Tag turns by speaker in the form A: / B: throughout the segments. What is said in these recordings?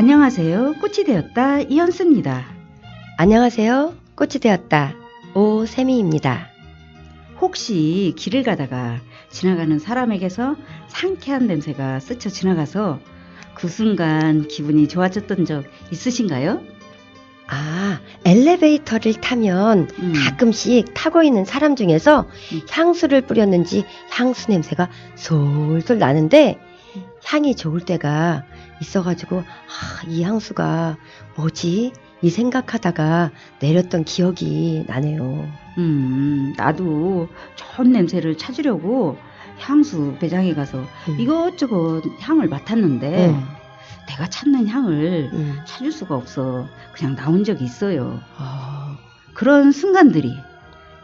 A: 안녕하세요. 꽃이 되었다 이현수입니다.
B: 안녕하세요. 꽃이 되었다. 오세미입니다.
A: 혹시 길을 가다가 지나가는 사람에게서 상쾌한 냄새가 스쳐 지나가서 그 순간 기분이 좋아졌던 적 있으신가요?
B: 아, 엘리베이터를 타면
A: 음.
B: 가끔씩 타고 있는 사람 중에서
A: 음.
B: 향수를 뿌렸는지 향수 냄새가 솔솔 나는데 향이 좋을 때가 있어가지고 아, 이 향수가 뭐지? 이 생각하다가 내렸던 기억이 나네요.
A: 음, 나도 좋은 냄새를 찾으려고 향수 매장에 가서
B: 음.
A: 이것저것 향을 맡았는데
B: 음.
A: 내가 찾는 향을
B: 음.
A: 찾을 수가 없어 그냥 나온 적이 있어요.
B: 아,
A: 그런 순간들이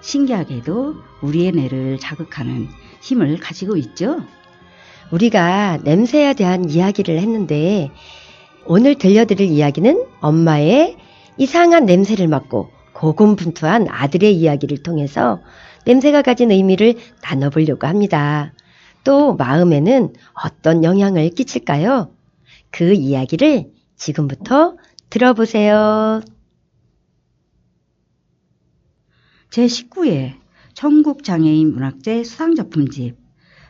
A: 신기하게도 우리의 뇌를 자극하는 힘을 가지고 있죠.
B: 우리가 냄새에 대한 이야기를 했는데 오늘 들려드릴 이야기는 엄마의 이상한 냄새를 맡고 고군분투한 아들의 이야기를 통해서 냄새가 가진 의미를 나눠보려고 합니다. 또 마음에는 어떤 영향을 끼칠까요? 그 이야기를 지금부터 들어보세요.
A: 제19회 전국장애인 문학제 수상작품집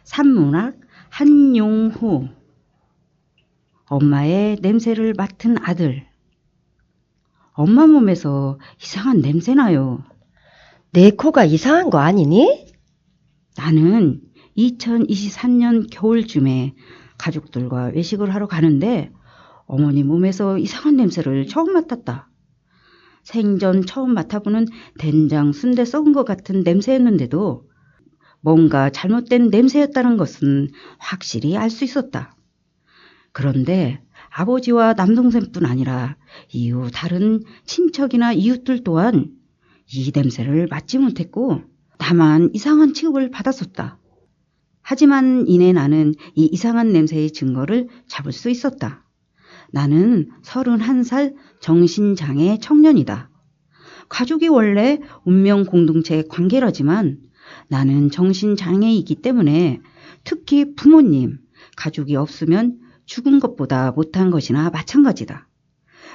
A: 산문학 한용호 엄마의 냄새를 맡은 아들 엄마 몸에서 이상한 냄새 나요.
B: 내 코가 이상한 거 아니니?
A: 나는 2023년 겨울쯤에 가족들과 외식을 하러 가는데 어머니 몸에서 이상한 냄새를 처음 맡았다. 생전 처음 맡아보는 된장 순대 썩은 것 같은 냄새였는데도 뭔가 잘못된 냄새였다는 것은 확실히 알 수 있었다. 그런데 아버지와 남동생뿐 아니라 이후 다른 친척이나 이웃들 또한 이 냄새를 맡지 못했고 다만 이상한 취급을 받았었다. 하지만 이내 나는 이 이상한 냄새의 증거를 잡을 수 있었다. 나는 31살 정신장애 청년이다. 가족이 원래 운명 공동체 관계라지만 나는 정신장애이기 때문에 특히 부모님, 가족이 없으면 죽은 것보다 못한 것이나 마찬가지다.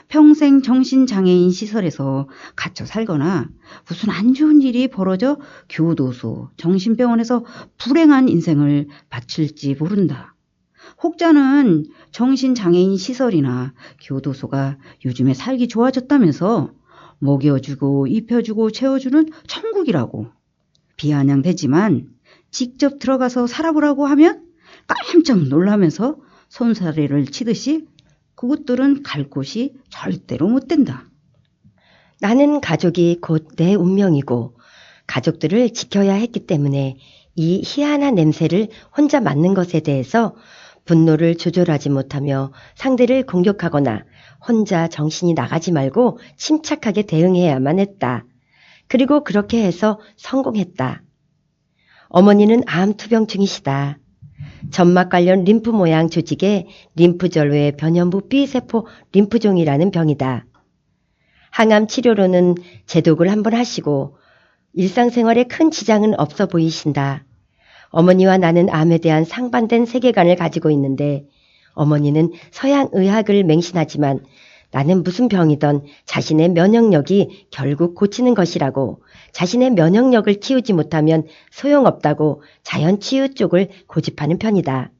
A: 평생 정신장애인 시설에서 갇혀 살거나 무슨 안 좋은 일이 벌어져 교도소, 정신병원에서 불행한 인생을 바칠지 모른다. 혹자는 정신장애인 시설이나 교도소가 요즘에 살기 좋아졌다면서 먹여주고 입혀주고 채워주는 천국이라고 비아냥대지만 직접 들어가서 살아보라고 하면 깜짝 놀라면서 손사래를 치듯이 그것들은 갈 곳이 절대로 못 된다.
B: 나는 가족이 곧 내 운명이고 가족들을 지켜야 했기 때문에 이 희한한 냄새를 혼자 맡는 것에 대해서 분노를 조절하지 못하며 상대를 공격하거나 혼자 정신이 나가지 말고 침착하게 대응해야만 했다. 그리고 그렇게 해서 성공했다. 어머니는 암 투병 중이시다. 점막 관련 림프 모양 조직의 림프절외 변연부 B세포 림프종이라는 병이다. 항암 치료로는 제독을 한번 하시고 일상생활에 큰 지장은 없어 보이신다. 어머니와 나는 암에 대한 상반된 세계관을 가지고 있는데 어머니는 서양 의학을 맹신하지만 나는 무슨 병이던 자신의 면역력이 결국 고치는 것이라고 자신의 면역력을 키우지 못하면 소용없다고 자연 치유 쪽을 고집하는 편이다.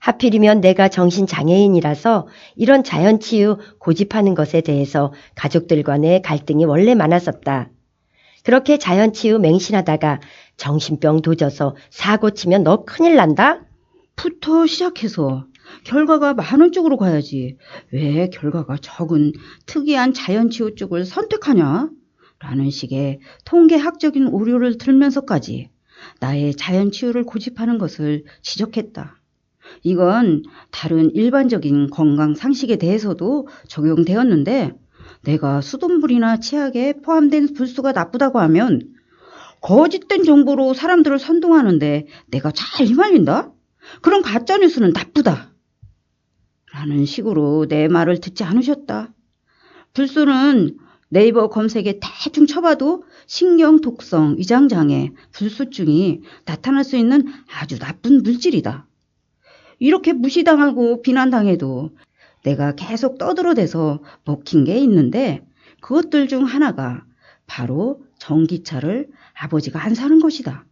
B: 하필이면 내가 정신장애인이라서 이런 자연 치유 고집하는 것에 대해서 가족들 간의 갈등이 원래 많았었다. 그렇게 자연 치유 맹신하다가 정신병 도져서 사고 치면 너 큰일 난다?
A: 부터 시작해서 결과가 많은 쪽으로 가야지. 왜 결과가 적은 특이한 자연치유 쪽을 선택하냐? 라는 식의 통계학적인 오류를 들면서까지 나의 자연치유를 고집하는 것을 지적했다. 이건 다른 일반적인 건강 상식에 대해서도 적용되었는데 내가 수돗물이나 치약에 포함된 불수가 나쁘다고 하면 거짓된 정보로 사람들을 선동하는데 내가 잘 휘말린다? 그런 가짜뉴스는 나쁘다. 라는 식으로 내 말을 듣지 않으셨다. 불수는 네이버 검색에 대충 쳐봐도 신경 독성, 위장장애, 불수증이 나타날 수 있는 아주 나쁜 물질이다. 이렇게 무시당하고 비난당해도 내가 계속 떠들어대서 먹힌 게 있는데 그것들 중 하나가 바로 전기차를 아버지가 안 사는 것이다.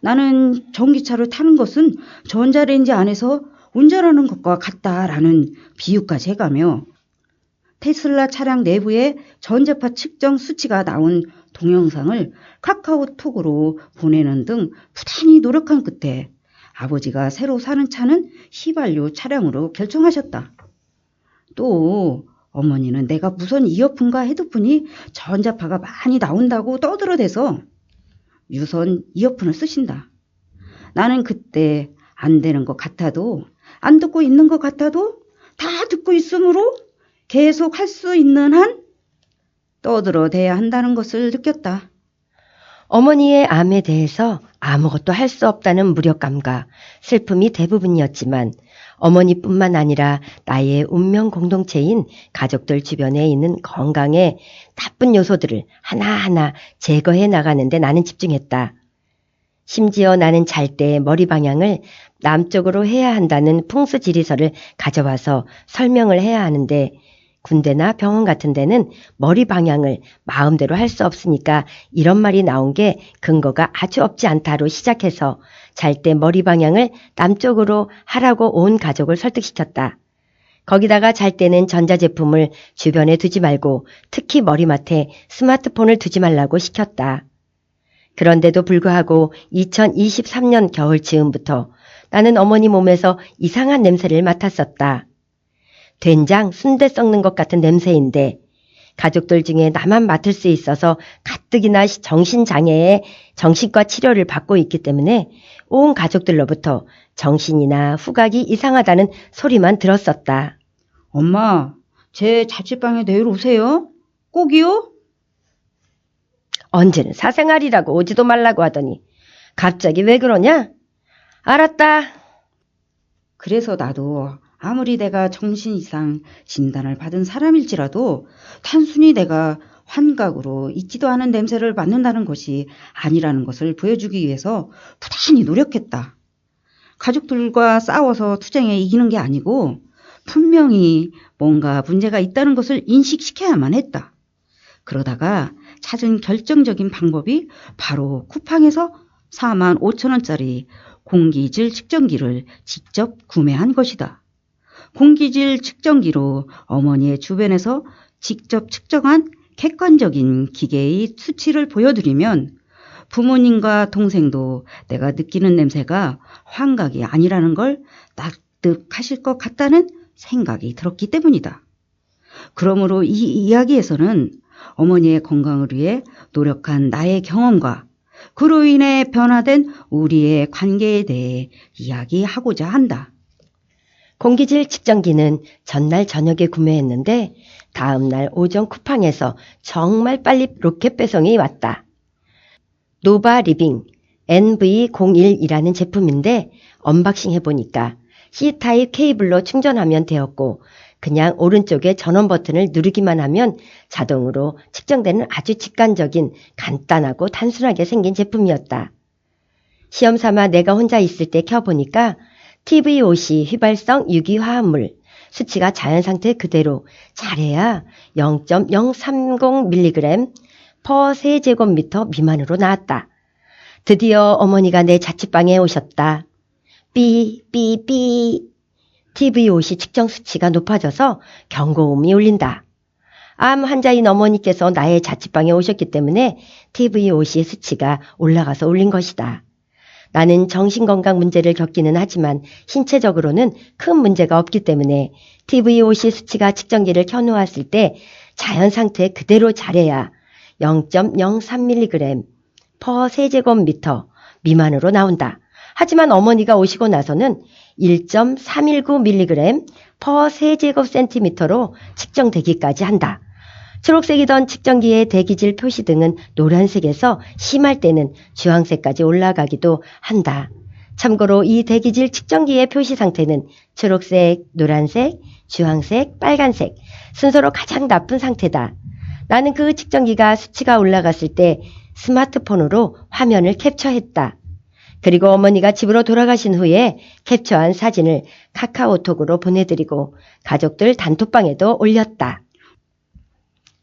A: 나는 전기차를 타는 것은 전자레인지 안에서 운전하는 것과 같다라는 비유까지 해가며 테슬라 차량 내부의 전자파 측정 수치가 나온 동영상을 카카오톡으로 보내는 등 부단히 노력한 끝에 아버지가 새로 사는 차는 휘발유 차량으로 결정하셨다. 또 어머니는 내가 무선 이어폰과 헤드폰이 전자파가 많이 나온다고 떠들어대서 유선 이어폰을 쓰신다. 나는 그때 안 되는 것 같아도 안 듣고 있는 것 같아도 다 듣고 있으므로 계속 할 수 있는 한 떠들어 대야 한다는 것을 느꼈다.
B: 어머니의 암에 대해서 아무것도 할 수 없다는 무력감과 슬픔이 대부분이었지만 어머니뿐만 아니라 나의 운명 공동체인 가족들 주변에 있는 건강에 나쁜 요소들을 하나하나 제거해 나가는데 나는 집중했다. 심지어 나는 잘 때 머리 방향을 남쪽으로 해야 한다는 풍수 지리서를 가져와서 설명을 해야 하는데 군대나 병원 같은 데는 머리 방향을 마음대로 할 수 없으니까 이런 말이 나온 게 근거가 아주 없지 않다로 시작해서 잘 때 머리 방향을 남쪽으로 하라고 온 가족을 설득시켰다. 거기다가 잘 때는 전자제품을 주변에 두지 말고 특히 머리맡에 스마트폰을 두지 말라고 시켰다. 그런데도 불구하고 2023년 겨울 즈음부터 나는 어머니 몸에서 이상한 냄새를 맡았었다. 된장, 순대 썩는 것 같은 냄새인데 가족들 중에 나만 맡을 수 있어서 가뜩이나 정신장애에 정신과 치료를 받고 있기 때문에 온 가족들로부터 정신이나 후각이 이상하다는 소리만 들었었다.
A: 엄마, 제 자취방에 내일 오세요? 꼭이요?
B: 언제는 사생활이라고 오지도 말라고 하더니 갑자기 왜 그러냐? 알았다.
A: 그래서 나도 아무리 내가 정신 이상 진단을 받은 사람일지라도 단순히 내가 환각으로 있지도 않은 냄새를 맡는다는 것이 아니라는 것을 보여주기 위해서 부단히 노력했다. 가족들과 싸워서 투쟁에 이기는 게 아니고 분명히 뭔가 문제가 있다는 것을 인식시켜야만 했다. 그러다가 찾은 결정적인 방법이 바로 쿠팡에서 4만 5천 원짜리 공기질 측정기를 직접 구매한 것이다. 공기질 측정기로 어머니의 주변에서 직접 측정한 객관적인 기계의 수치를 보여드리면 부모님과 동생도 내가 느끼는 냄새가 환각이 아니라는 걸 납득하실 것 같다는 생각이 들었기 때문이다. 그러므로 이 이야기에서는 어머니의 건강을 위해 노력한 나의 경험과 그로 인해 변화된 우리의 관계에 대해 이야기하고자 한다.
B: 공기질 측정기는 전날 저녁에 구매했는데 다음날 오전 쿠팡에서 정말 빨리 로켓 배송이 왔다. 노바 리빙 NV01이라는 제품인데 언박싱 해보니까 C타입 케이블로 충전하면 되었고 그냥 오른쪽에 전원 버튼을 누르기만 하면 자동으로 측정되는 아주 직관적인 간단하고 단순하게 생긴 제품이었다. 시험 삼아 내가 혼자 있을 때 켜보니까 TVOC 휘발성 유기화합물 수치가 자연 상태 그대로 잘해야 0.030mg 퍼 세제곱미터 미만으로 나왔다. 드디어 어머니가 내 자취방에 오셨다. 삐, 삐, 삐. TVOC 측정 수치가 높아져서 경고음이 울린다. 암 환자인 어머니께서 나의 자취방에 오셨기 때문에 TVOC 수치가 올라가서 울린 것이다. 나는 정신건강 문제를 겪기는 하지만 신체적으로는 큰 문제가 없기 때문에 TVOC 수치가 측정기를 켜놓았을 때 자연 상태 그대로 잘해야 0.03mg 퍼 세제곱미터 미만으로 나온다. 하지만 어머니가 오시고 나서는 1.319mg 퍼 세제곱센티미터로 측정되기까지 한다. 초록색이던 측정기의 대기질 표시 등은 노란색에서 심할 때는 주황색까지 올라가기도 한다. 참고로 이 대기질 측정기의 표시 상태는 초록색, 노란색, 주황색, 빨간색 순서로 가장 나쁜 상태다. 나는 그 측정기가 수치가 올라갔을 때 스마트폰으로 화면을 캡처했다. 그리고 어머니가 집으로 돌아가신 후에 캡처한 사진을 카카오톡으로 보내드리고 가족들 단톡방에도 올렸다.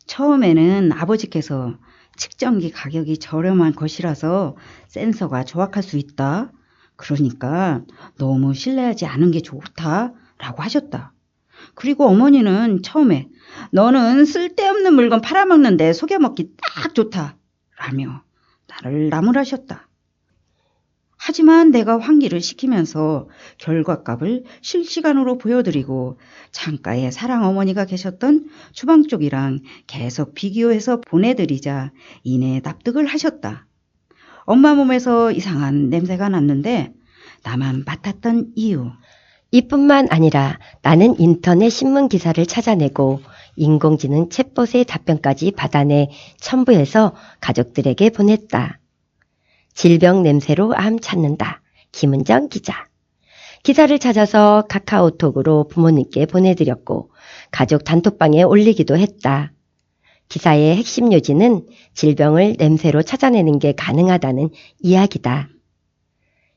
A: 처음에는 아버지께서 측정기 가격이 저렴한 것이라서 센서가 조악할 수 있다. 그러니까 너무 신뢰하지 않은 게 좋다. 라고 하셨다. 그리고 어머니는 처음에 너는 쓸데없는 물건 팔아먹는데 속여먹기 딱 좋다. 라며 나를 나무라셨다. 하지만 내가 환기를 시키면서 결과값을 실시간으로 보여드리고 창가에 사랑 어머니가 계셨던 주방 쪽이랑 계속 비교해서 보내드리자 이내 납득을 하셨다. 엄마 몸에서 이상한 냄새가 났는데 나만 맡았던 이유.
B: 이뿐만 아니라 나는 인터넷 신문 기사를 찾아내고 인공지능 챗봇의 답변까지 받아내 첨부해서 가족들에게 보냈다. 질병 냄새로 암 찾는다. 김은정 기자. 기사를 찾아서 카카오톡으로 부모님께 보내드렸고 가족 단톡방에 올리기도 했다. 기사의 핵심 요지는 질병을 냄새로 찾아내는 게 가능하다는 이야기다.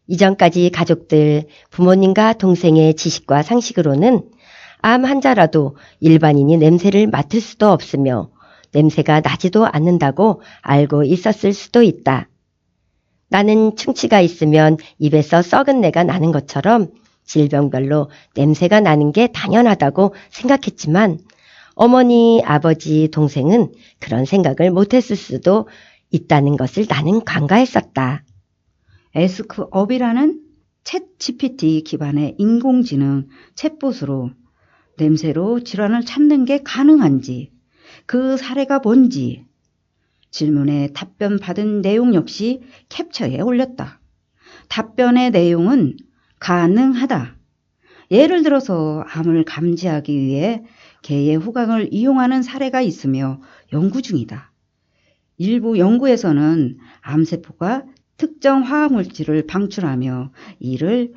B: 이전까지 가족들, 부모님과 동생의 지식과 상식으로는 암 환자라도 일반인이 냄새를 맡을 수도 없으며 냄새가 나지도 않는다고 알고 있었을 수도 있다. 나는 충치가 있으면 입에서 썩은 내가 나는 것처럼 질병별로 냄새가 나는 게 당연하다고 생각했지만 어머니, 아버지, 동생은 그런 생각을 못했을 수도 있다는 것을 나는 간과했었다.
A: 에스크업이라는 챗 GPT 기반의 인공지능 챗봇으로 냄새로 질환을 찾는 게 가능한지, 그 사례가 뭔지, 질문에 답변 받은 내용 역시 캡처에 올렸다. 답변의 내용은 가능하다. 예를 들어서 암을 감지하기 위해 개의 후각을 이용하는 사례가 있으며 연구 중이다. 일부 연구에서는 암세포가 특정 화학물질을 방출하며 이를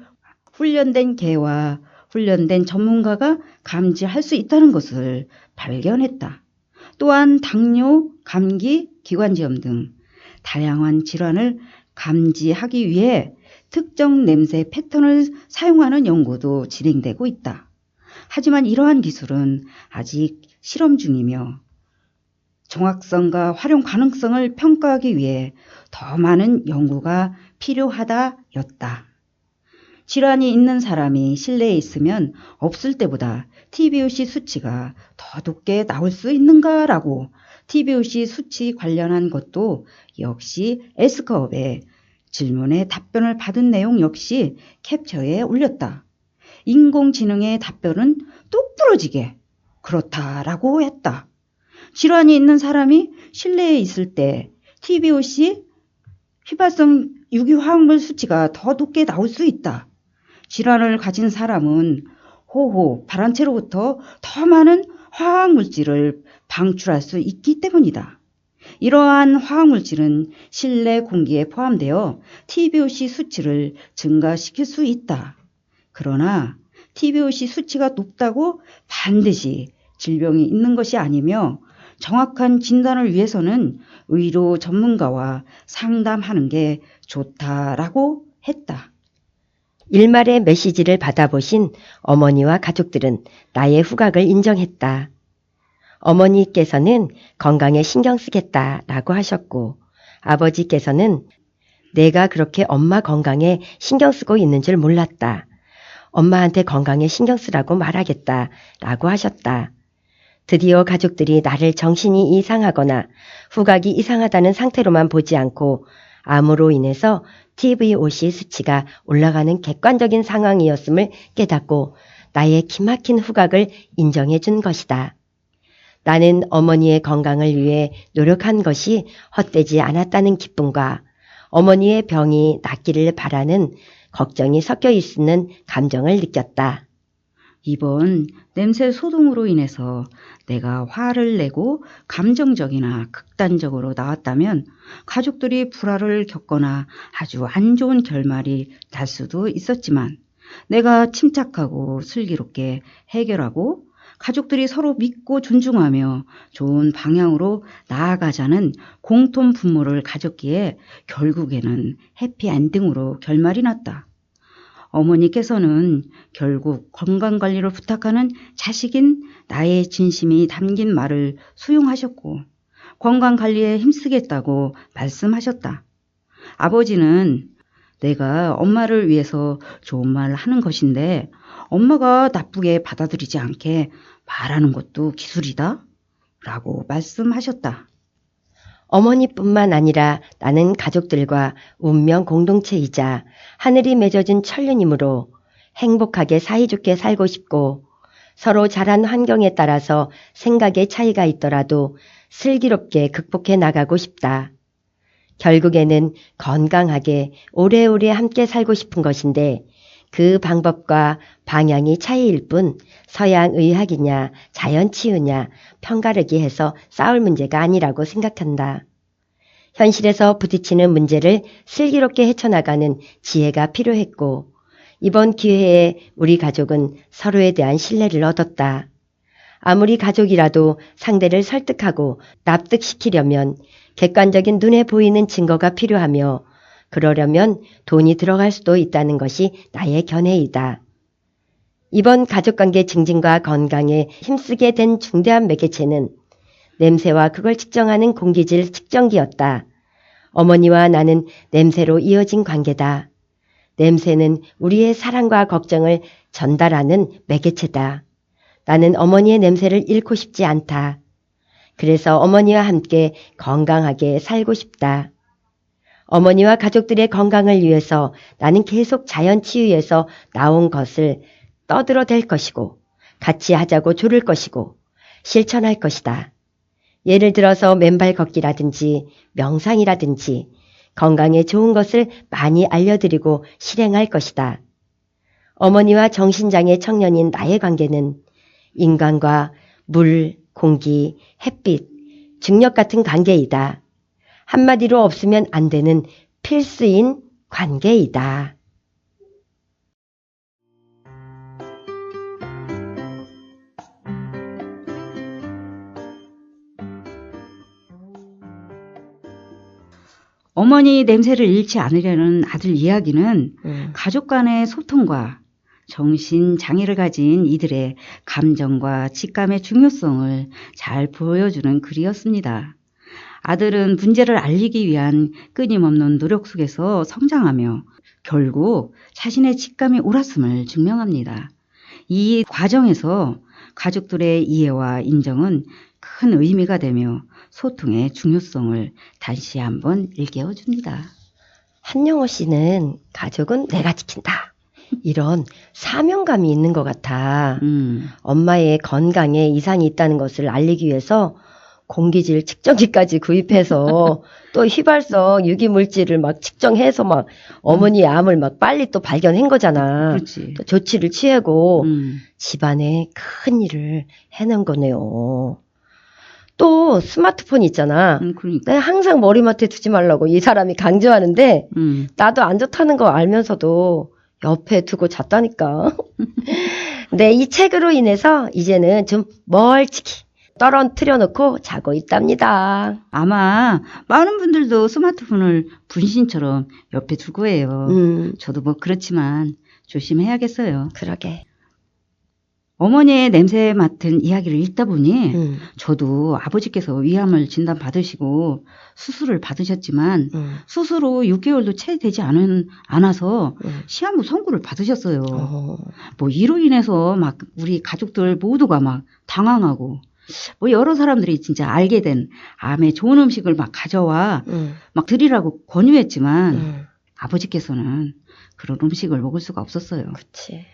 A: 훈련된 개와 훈련된 전문가가 감지할 수 있다는 것을 발견했다. 또한 당뇨, 감기, 기관지염 등 다양한 질환을 감지하기 위해 특정 냄새 패턴을 사용하는 연구도 진행되고 있다. 하지만 이러한 기술은 아직 실험 중이며 정확성과 활용 가능성을 평가하기 위해 더 많은 연구가 필요하다였다. 질환이 있는 사람이 실내에 있으면 없을 때보다 TBOC 수치가 더 높게 나올 수 있는가라고 TBOC 수치 관련한 것도 역시 에스커업의 질문에 답변을 받은 내용 역시 캡처에 올렸다. 인공지능의 답변은 똑 부러지게 그렇다라고 했다. 질환이 있는 사람이 실내에 있을 때 TBOC 휘발성 유기화학물 수치가 더 높게 나올 수 있다. 질환을 가진 사람은 호호, 발한체로부터 더 많은 화학물질을 방출할 수 있기 때문이다. 이러한 화학물질은 실내 공기에 포함되어 TBOC 수치를 증가시킬 수 있다. 그러나 TBOC 수치가 높다고 반드시 질병이 있는 것이 아니며 정확한 진단을 위해서는 의료 전문가와 상담하는 게 좋다라고 했다.
B: 일말의 메시지를 받아보신 어머니와 가족들은 나의 후각을 인정했다. 어머니께서는 건강에 신경 쓰겠다 라고 하셨고 아버지께서는 내가 그렇게 엄마 건강에 신경 쓰고 있는 줄 몰랐다. 엄마한테 건강에 신경 쓰라고 말하겠다 라고 하셨다. 드디어 가족들이 나를 정신이 이상하거나 후각이 이상하다는 상태로만 보지 않고 암으로 인해서 TVOC 수치가 올라가는 객관적인 상황이었음을 깨닫고 나의 기막힌 후각을 인정해 준 것이다. 나는 어머니의 건강을 위해 노력한 것이 헛되지 않았다는 기쁨과 어머니의 병이 낫기를 바라는 걱정이 섞여 있는 감정을 느꼈다.
A: 이번 냄새 소동으로 인해서 내가 화를 내고 감정적이나 극단적으로 나왔다면 가족들이 불화를 겪거나 아주 안 좋은 결말이 날 수도 있었지만 내가 침착하고 슬기롭게 해결하고 가족들이 서로 믿고 존중하며 좋은 방향으로 나아가자는 공통 분모를 가졌기에 결국에는 해피엔딩으로 결말이 났다. 어머니께서는 결국 건강관리를 부탁하는 자식인 나의 진심이 담긴 말을 수용하셨고 건강관리에 힘쓰겠다고 말씀하셨다. 아버지는 내가 엄마를 위해서 좋은 말을 하는 것인데 엄마가 나쁘게 받아들이지 않게 말하는 것도 기술이다. 라고 말씀하셨다.
B: 어머니뿐만 아니라 나는 가족들과 운명 공동체이자 하늘이 맺어준 천륜이므로 행복하게 사이좋게 살고 싶고 서로 자란 환경에 따라서 생각의 차이가 있더라도 슬기롭게 극복해 나가고 싶다. 결국에는 건강하게 오래오래 함께 살고 싶은 것인데 그 방법과 방향이 차이일 뿐 서양 의학이냐 자연치유냐 편가르기 해서 싸울 문제가 아니라고 생각한다. 현실에서 부딪히는 문제를 슬기롭게 헤쳐나가는 지혜가 필요했고 이번 기회에 우리 가족은 서로에 대한 신뢰를 얻었다. 아무리 가족이라도 상대를 설득하고 납득시키려면 객관적인 눈에 보이는 증거가 필요하며 그러려면 돈이 들어갈 수도 있다는 것이 나의 견해이다. 이번 가족관계 증진과 건강에 힘쓰게 된 중대한 매개체는 냄새와 그걸 측정하는 공기질 측정기였다. 어머니와 나는 냄새로 이어진 관계다. 냄새는 우리의 사랑과 걱정을 전달하는 매개체다. 나는 어머니의 냄새를 잃고 싶지 않다. 그래서 어머니와 함께 건강하게 살고 싶다. 어머니와 가족들의 건강을 위해서 나는 계속 자연 치유에서 나온 것을 떠들어 댈 것이고 같이 하자고 조를 것이고 실천할 것이다. 예를 들어서 맨발 걷기라든지 명상이라든지 건강에 좋은 것을 많이 알려드리고 실행할 것이다. 어머니와 정신장애 청년인 나의 관계는 인간과 물, 공기, 햇빛, 중력 같은 관계이다. 한마디로 없으면 안 되는 필수인 관계이다.
A: 어머니 냄새를 잃지 않으려는 아들 이야기는
B: 음,
A: 가족 간의 소통과 정신 장애를 가진 이들의 감정과 직감의 중요성을 잘 보여주는 글이었습니다. 아들은 문제를 알리기 위한 끊임없는 노력 속에서 성장하며 결국 자신의 직감이 옳았음을 증명합니다. 이 과정에서 가족들의 이해와 인정은 큰 의미가 되며 소통의 중요성을 다시 한번 일깨워 줍니다.
B: 한영호 씨는 가족은 내가 지킨다. 이런 사명감이 있는 것 같아.
A: 음,
B: 엄마의 건강에 이상이 있다는 것을 알리기 위해서 공기질 측정기까지 구입해서 또 휘발성 유기물질을 막 측정해서 막 어머니의 암을 막 빨리 또 발견한 거잖아.
A: 그렇지.
B: 또 조치를 취하고
A: 음,
B: 집안에 큰 일을 해낸 거네요. 또 스마트폰 있잖아.
A: 음, 그러니까.
B: 내가 항상 머리맡에 두지 말라고 이 사람이 강조하는데
A: 음,
B: 나도 안 좋다는 거 알면서도 옆에 두고 잤다니까. 네, 이 책으로 인해서 이제는 좀 멀찍이 떨어뜨려 놓고 자고 있답니다.
A: 아마 많은 분들도 스마트폰을 분신처럼 옆에 둘 거예요.
B: 음,
A: 저도 뭐 그렇지만 조심해야겠어요.
B: 그러게.
A: 어머니의 냄새 맡은 이야기를 읽다 보니
B: 음,
A: 저도 아버지께서 위암을 진단 받으시고 수술을 받으셨지만
B: 음,
A: 수술 후 6개월도 채 되지 않은, 않아서
B: 음.
A: 시한부 선고를 받으셨어요.
B: 어,
A: 뭐 이로 인해서 막 우리 가족들 모두가 막 당황하고 뭐 여러 사람들이 진짜 알게 된 암에 좋은 음식을 막 가져와
B: 음,
A: 막 드리라고 권유했지만
B: 음,
A: 아버지께서는 그런 음식을 먹을 수가 없었어요.
B: 그치.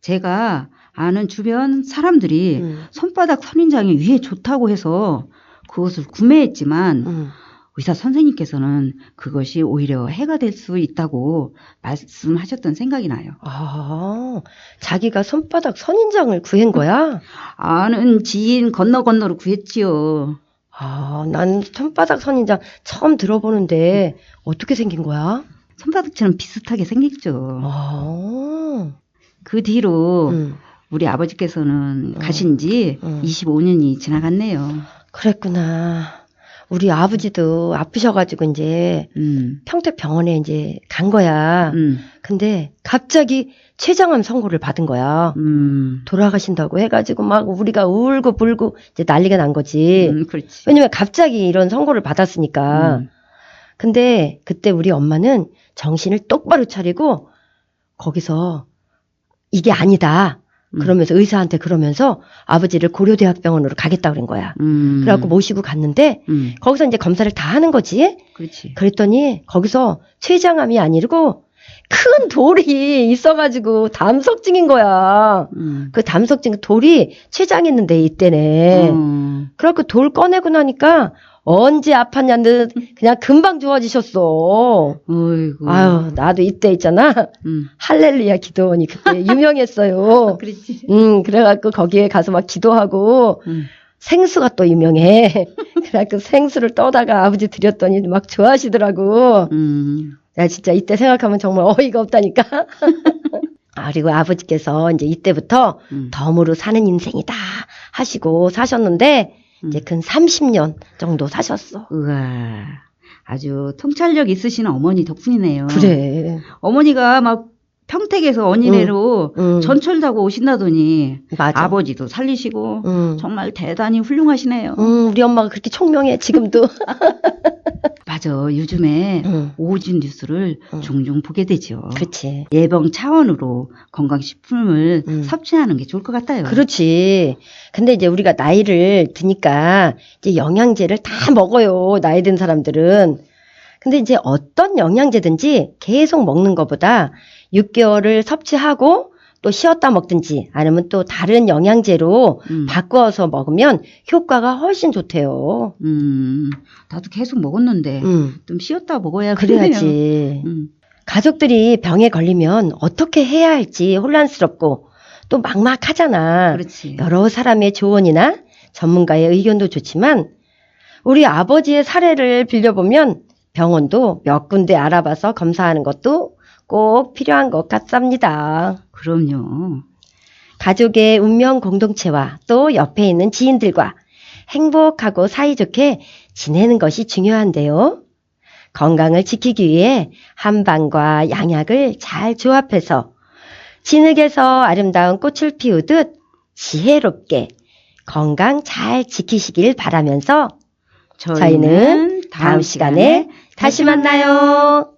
A: 제가 아는 주변 사람들이
B: 음,
A: 손바닥 선인장이 위에 좋다고 해서 그것을 구매했지만
B: 음,
A: 의사 선생님께서는 그것이 오히려 해가 될 수 있다고 말씀하셨던 생각이 나요.
B: 아, 자기가 손바닥 선인장을 구한 거야?
A: 아는 지인 건너 건너로 구했지요.
B: 아, 난 손바닥 선인장 처음 들어보는데 어떻게 생긴 거야?
A: 손바닥처럼 비슷하게 생겼죠.
B: 아,
A: 그 뒤로
B: 음,
A: 우리 아버지께서는
B: 어.
A: 가신 지
B: 어.
A: 25년이 지나갔네요.
B: 그랬구나. 우리 아버지도 아프셔가지고 이제
A: 음.
B: 평택 병원에 이제 간 거야.
A: 음.
B: 근데 갑자기 췌장암 선고를 받은 거야.
A: 음.
B: 돌아가신다고 해가지고 막 우리가 울고 불고 이제 난리가 난 거지.
A: 음, 그렇지.
B: 왜냐면 갑자기 이런 선고를 받았으니까.
A: 음.
B: 근데 그때 우리 엄마는 정신을 똑바로 차리고 거기서 이게 아니다.
A: 음.
B: 그러면서 의사한테 그러면서 아버지를 고려대학병원으로 가겠다 그런 거야.
A: 음.
B: 그래갖고 모시고 갔는데
A: 음.
B: 거기서 이제 검사를 다 하는 거지.
A: 그렇지.
B: 그랬더니 거기서 췌장암이 아니고 큰 돌이 있어가지고 담석증인 거야.
A: 음.
B: 그 담석증 돌이 췌장했는데 이때네.
A: 어.
B: 그래갖고 돌 꺼내고 나니까 언제 아팠냐는 그냥 금방 좋아지셨어.
A: 어이구.
B: 아유 나도 이때 있잖아
A: 음.
B: 할렐루야 기도원이 그때 유명했어요.
A: 그렇지.
B: 음 그래갖고 거기에 가서 막 기도하고
A: 음.
B: 생수가 또 유명해. 그래갖고 생수를 떠다가 아버지 드렸더니 막 좋아하시더라고.
A: 음.
B: 나 진짜 이때 생각하면 정말 어이가 없다니까. 아, 그리고 아버지께서 이제 이때부터
A: 음.
B: 덤으로 사는 인생이다 하시고 사셨는데 이제
A: 음.
B: 근 30년 정도 사셨어.
A: 우와. 아주 통찰력 있으신 어머니 덕분이네요.
B: 그래.
A: 어머니가 막 평택에서 언니네로
B: 음.
A: 전철 타고 오신다더니
B: 맞아.
A: 아버지도 살리시고
B: 음.
A: 정말 대단히 훌륭하시네요.
B: 음, 우리 엄마가 그렇게 총명해 지금도.
A: 맞아. 요즘에
B: 음.
A: 오진 뉴스를
B: 음.
A: 종종 보게 되죠.
B: 그렇지.
A: 예방 차원으로 건강식품을
B: 음.
A: 섭취하는 게 좋을 것 같아요.
B: 그렇지. 근데 이제 우리가 나이를 드니까 이제 영양제를 다 먹어요. 나이 든 사람들은. 근데 이제 어떤 영양제든지 계속 먹는 것보다 6개월을 섭취하고 또 쉬었다 먹든지 아니면 또 다른 영양제로
A: 음.
B: 바꿔서 먹으면 효과가 훨씬 좋대요.
A: 음, 나도 계속 먹었는데
B: 음,
A: 좀 쉬었다 먹어야겠네요.
B: 그래야지.
A: 음,
B: 가족들이 병에 걸리면 어떻게 해야 할지 혼란스럽고 또 막막하잖아.
A: 그렇지.
B: 여러 사람의 조언이나 전문가의 의견도 좋지만 우리 아버지의 사례를 빌려보면 병원도 몇 군데 알아봐서 검사하는 것도 꼭 필요한 것 같습니다.
A: 그럼요.
B: 가족의 운명 공동체와 또 옆에 있는 지인들과 행복하고 사이좋게 지내는 것이 중요한데요. 건강을 지키기 위해 한방과 양약을 잘 조합해서 진흙에서 아름다운 꽃을 피우듯 지혜롭게 건강 잘 지키시길 바라면서 저희는 다음 시간에 다시 만나요.